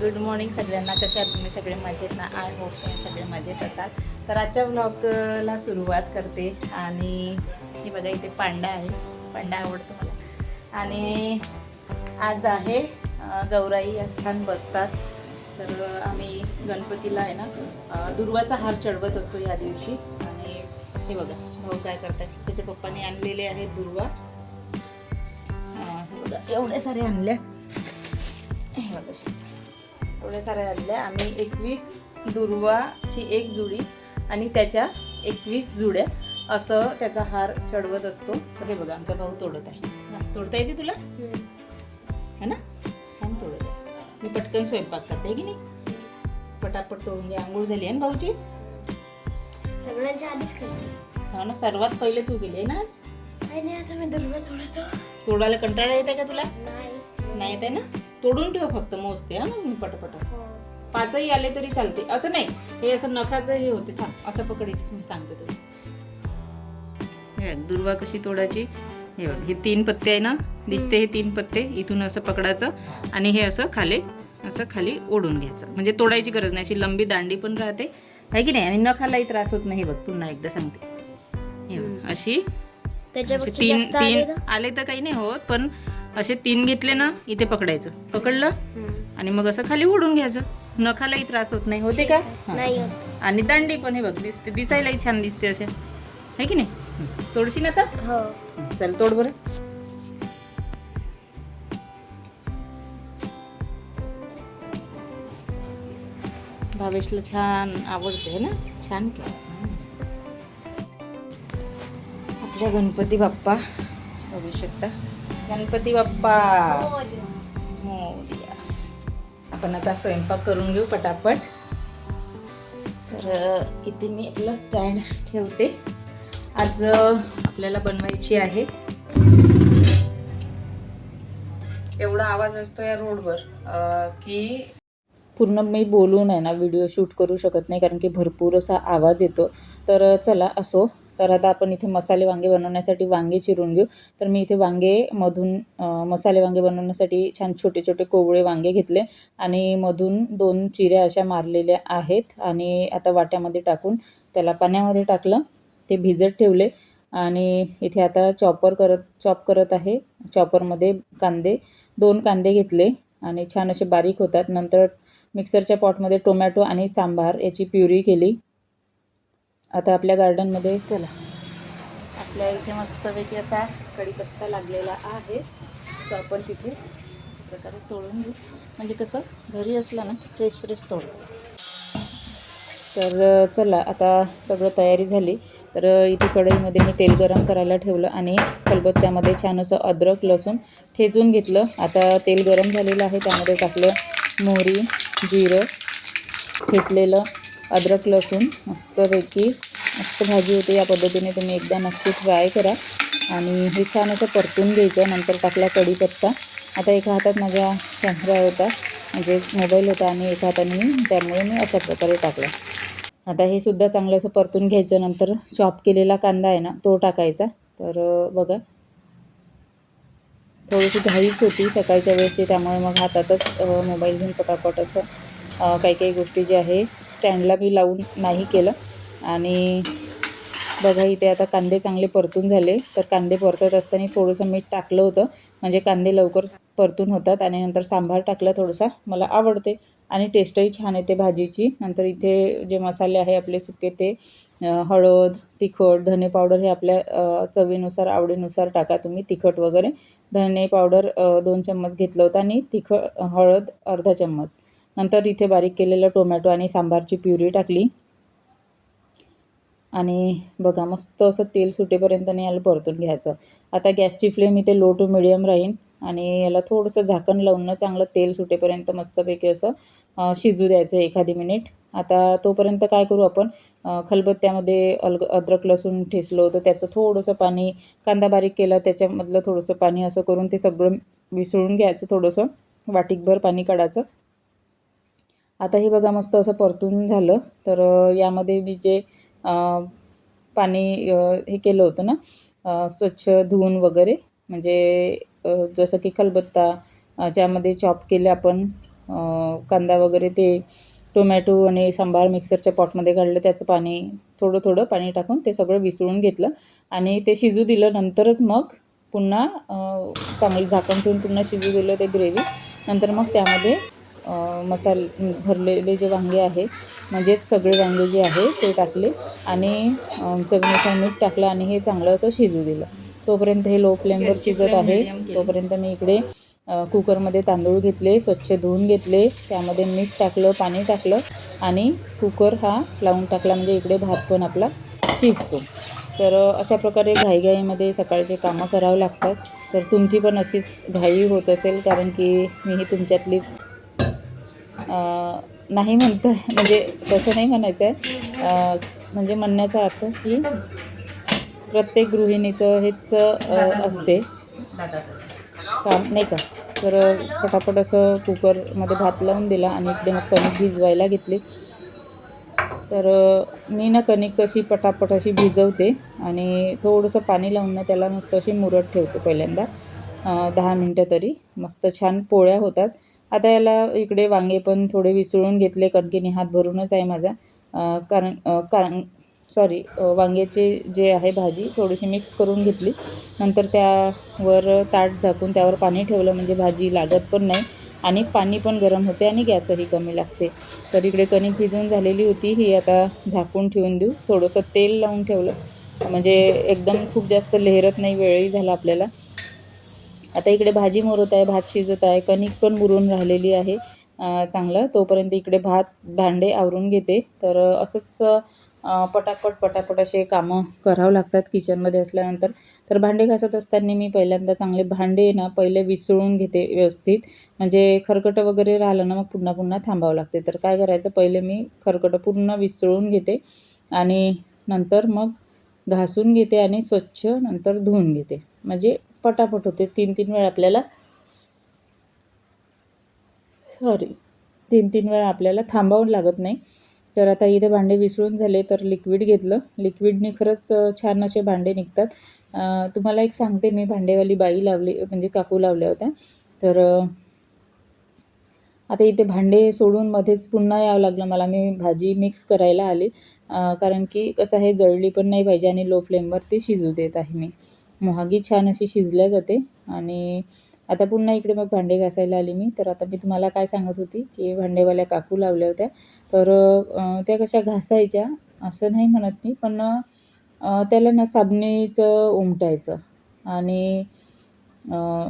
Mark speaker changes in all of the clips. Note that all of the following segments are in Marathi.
Speaker 1: गुड मॉर्निंग सगळ्यांना. कशा आहात तुम्ही? सगळे मजेत ना? आय होप तुम्ही सगळे मजेत असाल. तर आजच्या ब्लॉगला सुरुवात करते. आणि हे बघा इथे पांडा आहे. पांडा आवडतो मला. आणि आज आहे गौराई छान बसतात. तर आम्ही गणपतीला आहे ना दुर्वाचा हार चढवत असतो या दिवशी. आणि हे बघा भाऊ काय करतात त्याच्या पप्पाने आणलेले आहेत दुर्वा. एवढ्या बघा सारे आणल्या. हे बघा एवढ्या साऱ्या आणल्या आम्ही एकवीस दुर्वाची एक जुडी आणि त्याच्या एकवीस जुड्या असं त्याचा हार चढवत असतो. हे बघा आमचा भाऊ तोडत आहे. हा, तोडता येते तुला? है ना? छान तोडत आहे. मी पटकन स्वयंपाक करते की नाही? पटापट तोडून घे आंघोळ झाली आहे ना भाऊची
Speaker 2: सगळ्यांच्या आधीच
Speaker 1: हो ना सर्वात पहिले तू गेली आहे ना आज?
Speaker 2: नाही आता मी दुर्बा थोडं
Speaker 1: तोडायला कंटाळा येते का तुला?
Speaker 2: नाही.
Speaker 1: नाही येते ना? तोडून ठेव फक्त मोजते हा मग मी पटपट.
Speaker 2: हो.
Speaker 1: पाचही आले तरी चालते. असं नाही हे असं नखाचं हे होते थांब असं पकडीत मी सांगते तुला. हे दुर्वा कशी तोडायची? हे बघ हे तीन पत्ते आहे ना? दिसते हे तीन पत्ते इथून असं पकडायचं आणि हे असं खाली असं खाली ओढून घ्यायचं. म्हणजे तोडायची गरज नाही अशी लंबी दांडी पण राहते. आहे की नाही? आणि नखालाही त्रास होत नाही बघ पुन्हा एकदा सांगते. हे बघ अशी तीन तीन आले तर काही नाही होत पण असे तीन घेतले ना इथे पकडायचं. पकडलं
Speaker 2: ना?
Speaker 1: आणि मग असं खाली ओढून घ्यायचं. नखालाही त्रास होत नाही. होते का? हा.
Speaker 2: नाही होत.
Speaker 1: आणि दांडी पण हे बघ दिसते. दिसायलाही छान दिसते असे आहे की नाही? हं. तोडशील आता?
Speaker 2: हो.
Speaker 1: हं, चल तोड बरं. भावेशला छान आवडते ना? छान हं. आपल्या गणपती बाप्पा बघू शकता. गणपती बाप्पा. मोरया. आपण आता स्वयंपाक करून घेऊ पटापट. तर इथे मी आपलं स्टँड ठेवते. आज आपल्याला बनवायची आहे. एवढा आवाज असतो या रोडवर की पूर्ण मी बोलून आहे ना व्हिडिओ शूट करू शकत नाही कारण की भरपूर असा आवाज येतो. तर चला असो. तर आता आपण इथे मसाले वांगे बनवण्यासाठी वांगे चिरून घेऊ. तर मी इथे वांगे मधून मसाले वांगे बनवण्यासाठी छान छोटे छोटे कोवळे वांगे घेतले आणि मधून दोन चिऱ्या अशा मारलेल्या आहेत आणि आता वाट्यामध्ये टाकून त्याला पाण्यामध्ये टाकलं. ते भिजत ठेवले आणि इथे आता चॉपर करत चॉप करत आहे. चॉपरमध्ये कांदे दोन कांदे घेतले आणि छान असे बारीक होतात. नंतर मिक्सरच्या पॉटमध्ये टोमॅटो आणि सांबार याची प्युरी केली. आता आपल्या गार्डनमध्ये चला. आपल्या इथे मस्तपैकी असा कढीपत्ता लागलेला आहे. चॉपर तिथे प्रकारे तोडून घेऊ. म्हणजे कसं घरी असलं ना फ्रेश फ्रेश तोडतो तर चला आता सगळं तयारी झाली. तर इथे कढईमध्ये मी तेल गरम करायला ठेवलं आणि खलबत्त्यामध्ये छान असं अद्रक लसूण ठेचून घेतलं. आता तेल गरम झालेलं आहे. त्यामध्ये टाकलं मोहरी जिरं ठेचलेलं अद्रक लसूण मस्तपैकी मस्त भाजी होते. या पद्धतीने तुम्ही एकदा नक्की ट्राय करा. आणि हे छान असं परतून घ्यायचं. नंतर टाकला कढीपत्ता. आता एका हातात माझा कॅमेरा होता. म्हणजेच मोबाईल होता आणि एका हाताने मी त्यामुळे मी अशा प्रकारे टाकला. आता हे सुद्धा चांगलं असं परतून घ्यायचं. नंतर चॉप केलेला कांदा आहे ना तो टाकायचा. तर बघा. थोडीशी घाईच होती सकाळच्या वेळेसची. त्यामुळे मग हातातच मोबाईल घेऊन पटापट असं काही काही गोष्टी जे आहे स्टँडला मी लावून नाही केलं. आणि बघा इथे आता कांदे चांगले परतून झाले. तर कांदे परतत असताना थोडंसं मीठ टाकलं होतं. म्हणजे कांदे लवकर परतून होतात आणि नंतर सांबार टाकला थोडासा. मला आवडते आणि टेस्टही छान येते भाजीची. नंतर इथे जे मसाले आहे आपले सुके ते हळद तिखट धने पावडर हे आपल्या चवीनुसार आवडीनुसार टाका तुम्ही तिखट वगैरे. धने पावडर दोन चम्मच घेतलं होतं आणि तिखट हळद अर्धा चम्मच. नंतर इथे बारीक केलेलं टोमॅटो आणि सांबारची प्युरी टाकली. आणि बघा मस्त असं तेल सुटेपर्यंत नाही याला परतून घ्यायचं. आता गॅसची फ्लेम इथे लो टू मिडियम राहील आणि याला थोडंसं झाकण लावून चांगलं तेल सुटेपर्यंत मस्तपैकी असं शिजू द्यायचं एखादी मिनिट. आता तोपर्यंत काय करू आपण खलबत्त्यामध्ये अलग अद्रक लसूण ठेचलं होतं त्याचं थोडंसं पाणी कांदा बारीक केला त्याच्यामधलं थोडंसं पाणी असं करून ते सगळं मिसळून घ्यायचं थोडंसं. वाटीकभर पाणी काढायचं. आता हे बघा मस्त असं परतून झालं. तर यामध्ये मी जे पाणी हे केलं होतं ना स्वच्छ धुवून वगैरे म्हणजे जसं की खलबत्ता ज्यामध्ये चॉप केले आपण कांदा वगैरे ते टोमॅटो आणि सांबार मिक्सरच्या पॉटमध्ये काढलं त्याचं पाणी थोडं थोडं पाणी टाकून ते सगळं विसळून घेतलं. आणि ते शिजू दिलं नंतरच मग पुन्हा चांगली झाकण ठेवून पुन्हा शिजू दिलं ते ग्रेव्ही. नंतर मग त्यामध्ये मसाल भरलेले जे वांगे आहे म्हणजेच सगळे वांगे जे आहे ते टाकले आणि चवीनुसार मीठ टाकलं आणि हे चांगलं असं शिजू दिलं. तोपर्यंत हे लो फ्लेमवर शिजत आहे. तोपर्यंत मी इकडे कुकरमध्ये तांदूळ घेतले स्वच्छ धुवून घेतले. त्यामध्ये मीठ टाकलं पाणी टाकलं आणि कुकर हा लावून टाकला म्हणजे इकडे भात पण आपला शिजतो. तर अशा प्रकारे घाईघाईमध्ये सकाळचे कामं करावं लागतात. तर तुमची पण अशीच घाई होत असेल कारण की मीही तुमच्यातली नाही म्हणतं म्हणजे तसं नाही म्हणायचं आहे म्हणजे म्हणण्याचा अर्थ की प्रत्येक गृहिणीचं हेच असते. काम नाही का? तर पटापट असं कुकरमध्ये भात लावून दिला आणि इकडे मग कणिक भिजवायला घेतली. तर मी ना कणिक कशी पटापट अशी भिजवते आणि थोडंसं पाणी लावून ना त्याला मस्त अशी मुरत ठेवते पहिल्यांदा. दहा मिनटं तरी. मस्त छान पोळ्या होतात. आता याला इकडे वांगे पण थोडे विसळून घेतले कणकीने हात भरूनच आहे माझा. कारण कारण सॉरी वांग्याचे जे आहे भाजी थोडीशी मिक्स करून घेतली. नंतर त्यावर ताट झाकून त्यावर पाणी ठेवलं म्हणजे भाजी लागत पण नाही आणि पाणी पण गरम होते आणि गॅसही कमी लागते. तर इकडे कणिक भिजून झालेली होती ही आता झाकून ठेवून देऊ. थोडंसं तेल लावून ठेवलं. म्हणजे एकदम खूप जास्त लेहरत नाही वेळही झाला आपल्याला. आता इकडे भाजी मुरत आहे भात शिजत आहे कणिक पण मुरून राहिलेली आहे चांगलं. तोपर्यंत इकडे भात भांडे आवरून घेते. तर असंच पटापट पटापट असे कामं करावं लागतात किचनमध्ये असल्यानंतर. तर भांडे घासत असताना मी पहिल्यांदा चांगले भांडे ना पहिले विसळून घेते व्यवस्थित. म्हणजे खरकटं वगैरे राहिलं ना मग पुन्हा पुन्हा थांबावं लागते. तर काय करायचं पहिले मी खरकटं पूर्ण विसळून घेते आणि नंतर मग घासून घेते आणि स्वच्छ नंतर धुवून घेते. म्हणजे पटापट होते. तीन तीन वेळा आपल्याला सॉरी तीन तीन वेळा आपल्याला थांबावं लागत नाही. तर आता इथे भांडे विसळून झाले तर लिक्विड घेतलं. लिक्विडने खरंच छान असे भांडे निघतात. तुम्हाला एक सांगते मी भांडेवाली बाई लावली म्हणजे काकू लावल्या होत्या. तर आता इथे भांडे सोडून मध्येच पुन्हा यावं लागलं मला. मी भाजी मिक्स करायला आली. कारण की कसं आहे जळली पण नाही पाहिजे आणि लो फ्लेमवरती शिजू देत आहे मी. मोहागी छान अशी शिजल्या जाते. आणि आता पुन्हा इकडे मग भांडे घासायला आली मी. तर आता मी तुम्हाला काय सांगत होती की भांडेवाल्या काकू लावल्या होत्या. तर त्या कशा घासायच्या असं नाही म्हणत मी. पण त्याला ना साबणीचं उमटायचं. आणि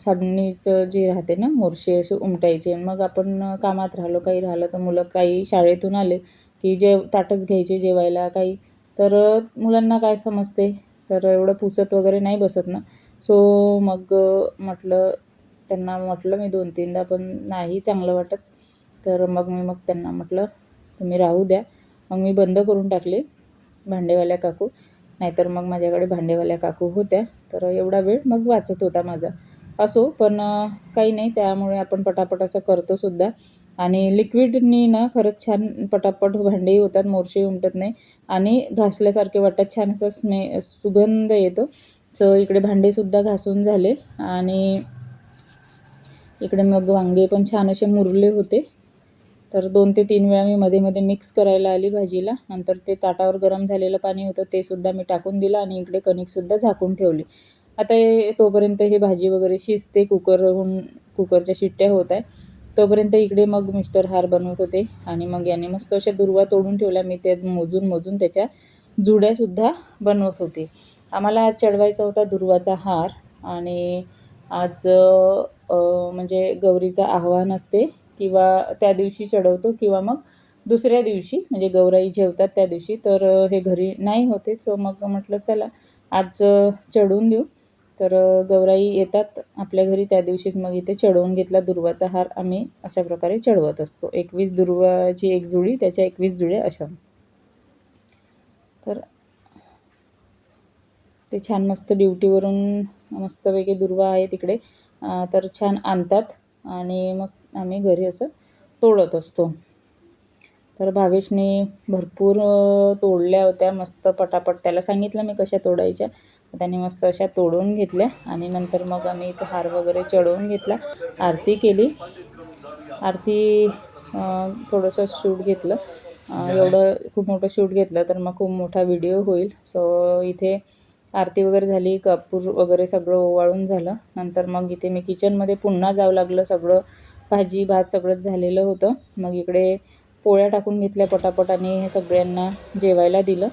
Speaker 1: साबणीचं जे राहते ना मोरशे असे उमटायचे. मग आपण कामात राहिलो काही राहिलं तर मुलं काही शाळेतून आले की जे ताटच घ्यायचे जेवायला काही. तर मुलांना काय समजते? तर एवढं पुसत वगैरे नाही बसत ना. सो मग म्हटलं त्यांना म्हटलं मी दोन तीनदा पण नाही चांगलं वाटत. तर मग मी मग त्यांना म्हटलं तुम्ही राहू द्या. मग मी बंद करून टाकले भांडेवाल्या काकू. नाहीतर मग माझ्याकडे भांडेवाल्या काकू होत्या. तर एवढा वेळ मग वाचत होता माझा. असो पण काही नाही. त्यामुळे आपण पटापट असं करतो सुद्धा. आणि लिक्विडनी ना खरंच छान पटापट भांडेही होतात मोरशेही उमटत नाही. आणि घासल्यासारखे वाटतात छान असा स्मे सुगंध येतो. सो इकडे भांडेसुद्धा घासून झाले. आणि इकडे मग वांगे पण छान असे मुरले होते. तर दोन ते तीन वेळा मी मध्ये मध्ये मिक्स करायला आली भाजीला. नंतर ते ताटावर गरम झालेलं पाणी होतं ते सुद्धा मी टाकून दिलं आणि इकडे कणिकसुद्धा झाकून ठेवली. आता हे तोपर्यंत हे भाजी वगैरे शिजते कुकरहून कुकरच्या शिट्ट्या होत आहे तोपर्यंत इकडे मग मिस्टर हार बनवत होते. आणि मग याने मस्त अशा दुर्वा तोडून ठेवल्या. मी त्या मोजून मोजून त्याच्या जुड्यासुद्धा बनवत होते. आम्हाला आज चढवायचा होता दुर्वाचा हार. आणि आज म्हणजे गौरीचं आव्हान असते किंवा त्या दिवशी चढवतो किंवा मग दुसऱ्या दिवशी म्हणजे गौराई जेवतात त्या दिवशी. तर हे घरी नाही होते. सो मग म्हटलं चला आज चढून देऊ. तर गौराई येतात आपल्या घरी त्या दिवशीच मग इथे चढवून घेतला दुर्वाचा हार. आम्ही अशा प्रकारे चढवत असतो. एकवीस दुर्वाची एक जुळी त्याच्या एकवीस जुळ्या अशा. तर ते छान मस्त ड्युटीवरून मस्तपैकी दुर्वा आहे तिकडे. तर छान आणतात आणि मग आम्ही घरी असं तोडत असतो. तर भावेशने भरपूर तोडल्या होत्या. मस्त पटापट त्याला सांगितलं मी कशा तोडायच्या. त्यांनी मस्त अशा तोडून घेतल्या आणि नंतर मग आम्ही इथे हार वगैरे चढवून घेतला. आरती केली. आरती थोडंसं शूट घेतलं. एवढं खूप मोठं शूट घेतलं तर मग खूप मोठा व्हिडिओ होईल. सो इथे आरती वगैरे झाली कपूर वगैरे सगळं ओवाळून झालं. नंतर मग इथे मी किचनमध्ये पुन्हा जावं लागलं. सगळं भाजी भात सगळंच झालेलं होतं. मग इकडे पोळ्या टाकून घेतल्या पटापट आणि हे सगळ्यांना जेवायला दिलं.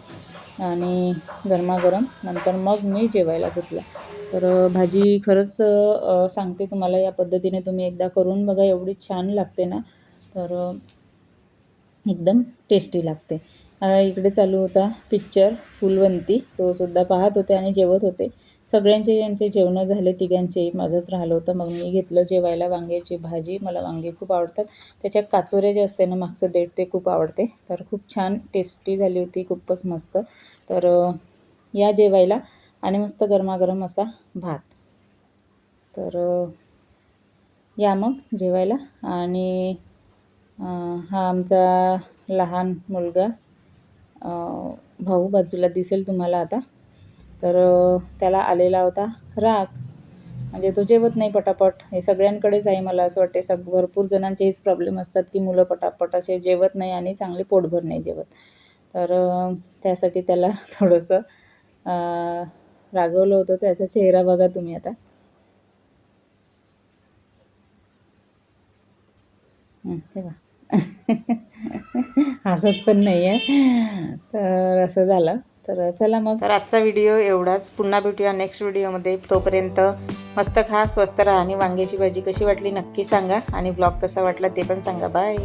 Speaker 1: आणि गरमागरम नंतर मग मी जेवायला घेतलं. तर भाजी खरंच सांगते तुम्हाला या पद्धतीने तुम्ही एकदा करून बघा एवढी छान लागते ना. तर एकदम टेस्टी लागते. इकडे चालू होता पिक्चर फुलवंती. तो सुद्धा पाहत होते आणि जेवत होते. सगळ्यांचे यांचे जेवणं झाले तिघांचेही माझंच राहिलं होतं. मग मी घेतलं जेवायला वांग्याची भाजी. मला वांगे खूप आवडतात. त्याच्यात काचोरे जे असते ना मागचं देठ ते खूप आवडते. तर खूप छान टेस्टी झाली होती खूपच मस्त. तर या जेवायला. आणि मस्त गरमागरम असा भात. तर या मग जेवायला. आणि हा आमचा लहान मुलगा भाऊ बाजूला दिसेल तुम्हाला आता. तर त्याला आलेला होता राग. म्हणजे तो जेवत नाही पटापट. हे सगळ्यांकडेच आहे मला असं वाटते सग भरपूर जणांचे हेच प्रॉब्लेम असतात की मुलं पटापट असे जेवत नाही आणि चांगले पोटभर नाही जेवत. तर त्यासाठी त्याला थोडंसं रागवलं होतं. त्याचा चेहरा बघा तुम्ही आता. ठेवा. तेव्हा हसत पण नाही आहे तर असं झालं. तर चला मग. तर आजचा व्हिडिओ एवढाच. पुन्हा भेटूया नेक्स्ट व्हिडिओमध्ये तोपर्यंत मस्त खा स्वस्त राहा आणि वांग्याची भाजी कशी वाटली नक्की सांगा आणि ब्लॉग कसा वाटला ते पण सांगा. बाय